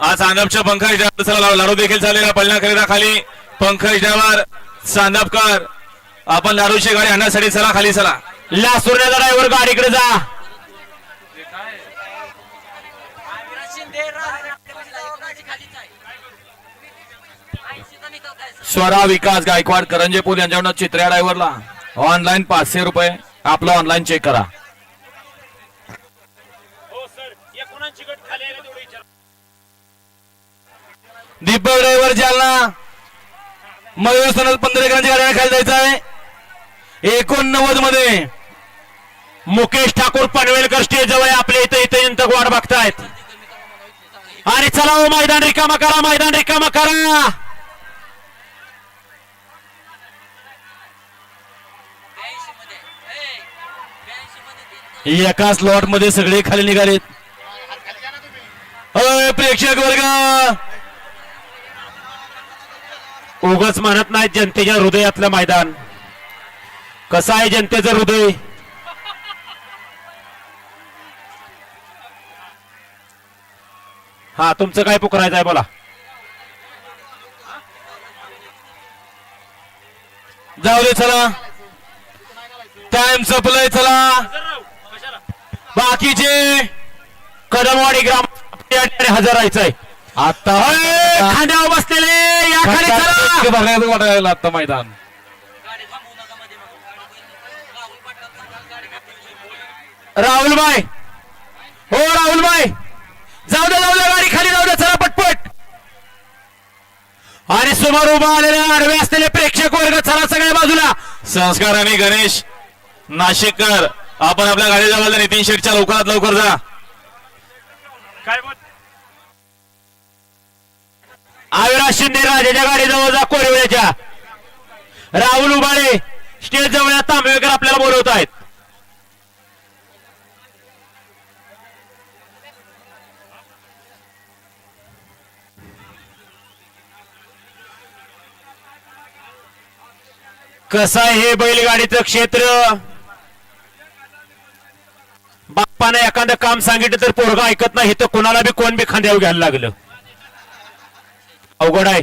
आज चांदपच्या पंकज चला लाडू देखील झालेला पळण्याकरिता खाली पंकज ड्रायव्हर चांदपकर आपण लाडूची गाडी आणण्यासाठी चला खाली चला. लासुरण्याचा ड्रायव्हर गाडीकडे जा. स्वरा विकास गायकवाड करंजेपूर यांच्याकडून चित्र्या ड्रायव्हरला ऑनलाईन पाचशे रुपये. आपलं ऑनलाईन चेक करा. दीपक ड्रायव्हर जालना. मयूर सनल पंधरेकरांच्या गाड्या खाली जायचं आहे. एकोणनव्वदमध्ये मुकेश ठाकूर पनवेलकर स्टेज जवळ आपल्या इथे इथे यंत्रक वाट बघतायत. आणि चला हो, मैदान रिकामा करा मैदान रिकामा करा. एका स्लॉटमध्ये सगळे खाली निघालेत. अय, प्रेक्षक वर्ग! उगच म्हणत नाही जनतेच्या हृदयातलं मैदान. कसं आहे जनतेचं हृदय? हा तुमचं काय पुकरायचं आहे बोला. जाऊ दे चला. टाइम संपलाय चला. बाकीचे कदमवाडी ग्राम हजर राहायचंय. आता खांद्यावर बसलेले या खाली चला. बघायला वाटायला आता मैदान. राहुल भाई. हो राहुल भाई. जाऊ दे जाऊ दे गाडी खाली जाऊ दे चला पटपट. आणि समोर उभा आलेले आडवे असलेले प्रेक्षक वर्ग चला सगळ्या बाजूला. संस्कार आणि गणेश नाशिककर आपण आपल्या गाडीजवळ नितीन शेटच्या लवकरात लवकर जा. आविराज शिंदे राजाच्या गाडीजवळ जा कोरिवळ्याच्या राहुल उबाळे स्टेज जवळ तांबेकर आपल्याला बोलवत आहेत. कसं आहे हे बैलगाडीचं क्षेत्र? बाप्पाने एखादं काम सांगितलं तर पोरगा ऐकत नाही तर कोणाला बी कोण बी खांद्यावर घ्यायला लागलं? अवघड आहे.